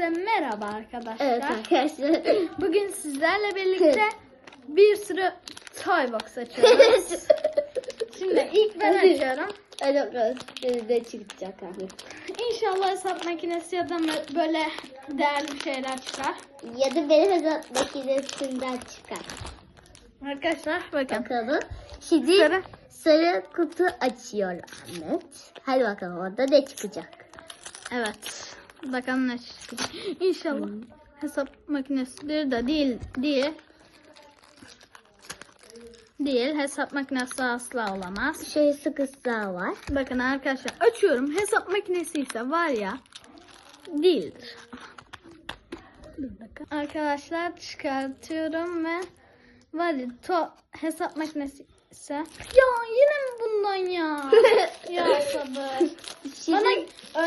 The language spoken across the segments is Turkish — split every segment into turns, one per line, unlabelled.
Herkese merhaba arkadaşlar.
Evet arkadaşlar.
Bugün sizlerle birlikte bir sürü toy box açıyoruz. Şimdi ilk ben
Hadi.
açıyorum.
Şimdi de çıkacak abi.
İnşallah hesap makinesi ya da böyle değerli şeyler çıkar.
Ya da benim hesap makinesinden çıkar.
Arkadaşlar bakın.
Bakalım. Şimdi
Sarı.
sarı kutu açıyor Ahmet. Hadi bakalım orada ne çıkacak?
Evet. Bakalım ne çıkacak. İnşallah hesap makinesi bir de değil değil. Değil. Hesap makinesi asla olamaz.
Şöyle sıkışlar var.
Bakın arkadaşlar açıyorum. Hesap makinesi ise var ya değildir. Arkadaşlar çıkartıyorum ve var ya to hesap makinesi ise ya yine mi bundan ya? ya sabır.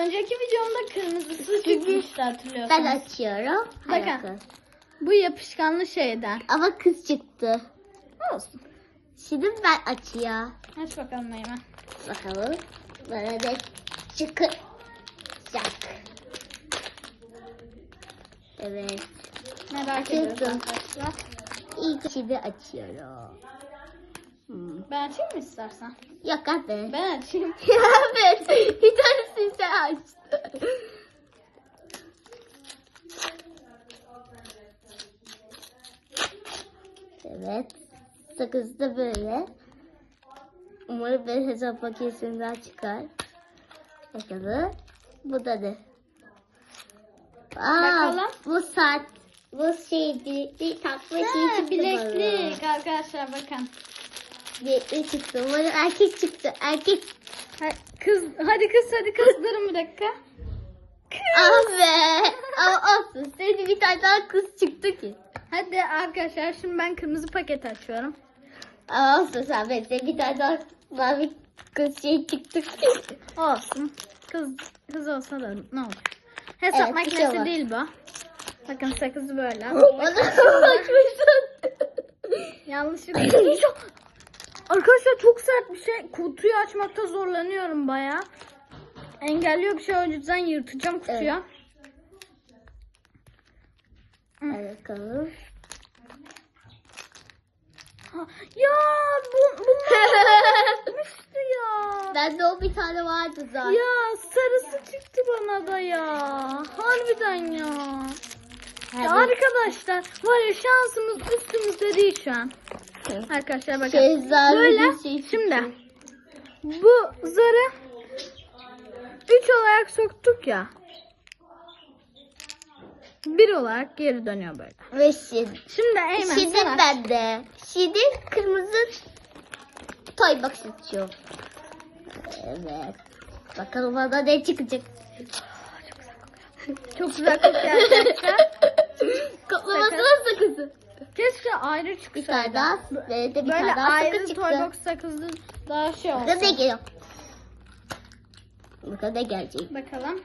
Önceki videomda kırmızısı çıkmıştı
ben
hatırlıyorsunuz.
açıyorum. Hadi
Bakın.
bakalım.
Bu yapışkanlı şeyden.
Ama kız çıktı.
Olsun.
Şimdi ben açıyor.
Aç bakalım Eymen.
Bakalım. Bana ne çıkacak. Evet.
Merak ediyoruz
Açıldı.
arkadaşlar.
İlk şimdi açıyorum.
Ben açayım mı istersen?
Yok abi.
Ben açayım.
evet. Bir tanesini sen açtın. Evet. Sakız da böyle. Umarım ben hesap makinesinden çıkar. Bakalım. Bu da ne? Aa,
Bakalım.
Bu saat. Bu şeydi. Bir takma şey çıktı
bileklik arkadaşlar bakın.
Bana. Bileklik çıktı. Umarım erkek çıktı. Erkek.
Ha, Kız, hadi kız hadi kız durun bir dakika.
Ah be. Ama olsun. Senin bir tane daha kız çıktı ki.
Hadi arkadaşlar şimdi ben kırmızı paket açıyorum.
Ama olsun sen ben senin bir tane daha mavi kız şey çıktı ki.
Olsun. Kız kız olsa da ne olur. Hesap
Evet, şey
makinesi
olmaz.
değil bu. Bakın sakızı böyle.
Bana açmışsın.
Yanlışlıkla. Arkadaşlar çok sert bir şey. Kutuyu açmakta zorlanıyorum baya. Engelliyor bir şey o yüzden yırtacağım kutuyu.
Hadi bakalım.
Ha, Ya bu, bunlar ya.
Bende o bir tane vardı zaten.
Ya sarısı çıktı bana da ya. Harbiden ya. Ya
Hadi.
arkadaşlar var ya şansımız üstümüzde değil şu an. Arkadaşlar bakın.
Şehzade
Böyle
şey
şimdi bu zarı 3 olarak soktuk ya. Bir olarak geri dönüyor böyle.
Ve şimdi.
Şimdi Eymen aç.
bende. Şimdi kırmızı toy box açıyor. Evet. Bakalım bana ne çıkacak.
Çok güzel kokuyor arkadaşlar.
Kaplamasına sakızı.
Keşke ayrı
Bir
çıksaydı.
tane daha. De bir
Böyle
tane daha
ayrı
çıktı.
toy box sakızlı daha şey oldu.
Bakalım ne geliyor. Bakalım ne gelecek.
Bakalım.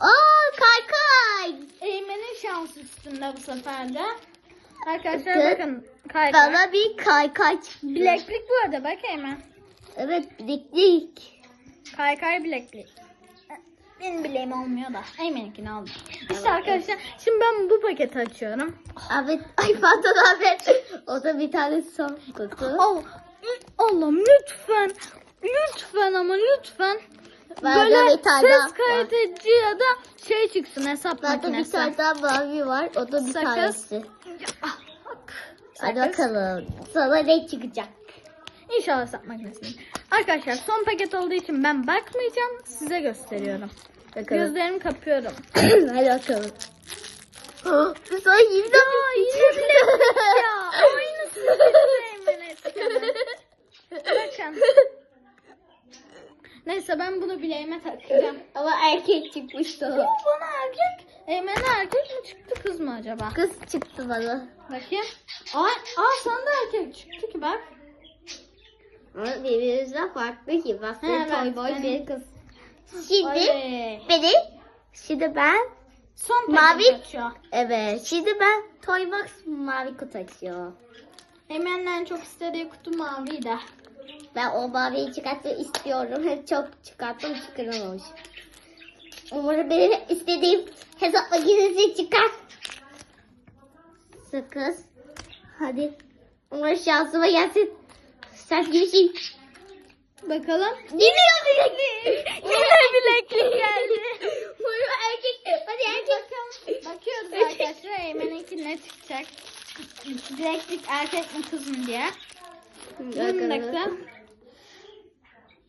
Aa kaykay.
Eymen'in şans üstünde bu sefer de. Arkadaşlar
Bakın.
bakın. Kaykay.
Bana bir kaykay çıktı.
Bileklik bu arada bak Eymen.
Evet bileklik.
Kaykay bileklik. Benim bileğim olmuyor da. Eymen'inkini aldım. İşte arkadaşlar şimdi ben bu paketi açıyorum.
Evet. Ay pardon abi. O da bir tane son kutu.
Allah, Allah'ım lütfen. Lütfen ama lütfen.
Ben de
Böyle
bir tane daha
ses
var.
kaydedici ya da şey çıksın hesap
Bende bir
makinesi.
tane daha mavi var. O da bir
Sakız.
tanesi.
Ah, bak.
Hadi
Sakız.
bakalım. Sana ne çıkacak?
İnşallah hesap makinesi. Arkadaşlar son paket olduğu için ben bakmayacağım. Size gösteriyorum.
Bakalım.
Gözlerimi kapıyorum.
Hadi bakalım. Sana yine de
yine bileklik ya. Bitireyim eskiden. Bakın. Neyse ben bunu bileğime takacağım.
Ama erkek çıkmıştı
Bu bana erkek. Eymen'e erkek mi çıktı kız mı acaba?
Kız çıktı bana.
Bakayım. Aa, aa sana da erkek çıktı ki bak.
Ama birbirimizden farklı ki. Bak
He,
sen
evet,
toy boy bir kız. Şimdi
Oley.
benim. Şimdi ben.
Son
Mavi.
açıyor.
Evet. Şimdi ben toy box mavi kutu açıyor.
Eymen'in en çok istediği kutu maviydi.
Ben o maviyi çıkartmak istiyorum. Çok çıkarttım çıkaramamış. Umarım benim istediğim Hesap makinesi çıkar. Sakız. Hadi. Umarım şansıma gelsin. Gibi şey.
Bakalım.
Gidiyor bileklik.
Yine bileklik geldi.
Buyur erkek. Hadi erkek.
Bakıyoruz arkadaşlar Eymen'inki ne çıkacak. Bileklik erkek mi kız mı diye. Bir dakika.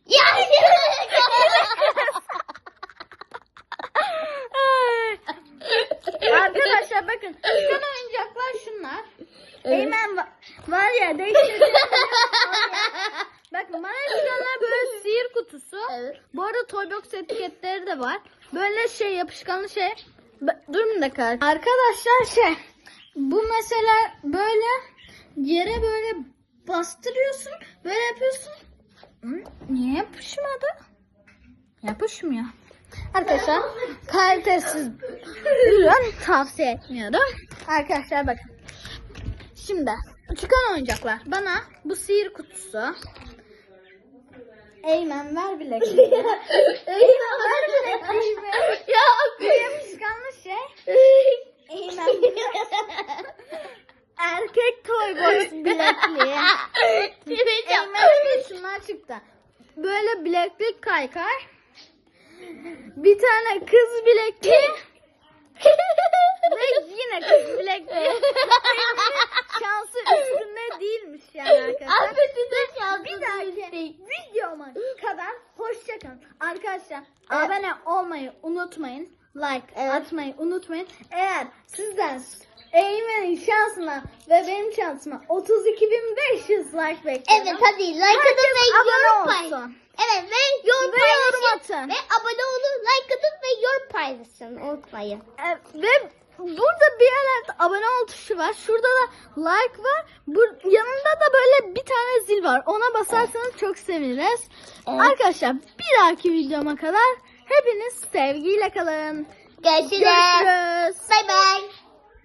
Ya.
Arkadaşlar bakın çıkan oyuncaklar şunlar. Eymen va- var ya değiştirdim. bana çıkanlar böyle sihir kutusu.
Evet.
Bu arada Toybox etiketleri de var. Böyle şey yapışkanlı şey. Durun bir dakika. Arkadaşlar şey. Bu mesela böyle yere böyle bastırıyorsun. Böyle yapıyorsun. Hı, Niye yapışmadı? Yapışmıyor. Arkadaşlar kalitesiz ürün tavsiye etmiyorum. Arkadaşlar bakın. Şimdi çıkan oyuncaklar. Bana bu sihir kutusu. Eymen ver bilekliği. Eymen ver bilekliğimi.
Ya.
Bu yapışkanlı şey. Eymen erkek toy box bilekliği. De şunlar çıktı. Böyle bileklik kaykay. Bir tane kız bilekliği. Ve yine kız bilekliği. Şansı üstünde değilmiş yani arkadaşlar.
Affedin.
Bir dahaki videoma kadar hoşçakalın. Arkadaşlar abone olmayı unutmayın. Like
Evet.
atmayı unutmayın. Eğer sizden Eymen'in şansına ve benim şansıma 32.500 like bekliyorum.
Evet hadi like atın ve yorum paylaşın. Evet ve yorum
Ve yorum
paylaşın.
atın.
Ve abone olun, like atın ve yorum paylaşın. Unutmayın.
E, ve burada bir yerlerde abone ol tuşu var. Şurada da like var. Bu yanında da böyle bir tane zil var. Ona basarsanız çok seviniriz.
Evet.
Arkadaşlar bir dahaki videoma kadar hepiniz sevgiyle kalın.
Görüşürüz.
Görüşürüz.
Bay bay.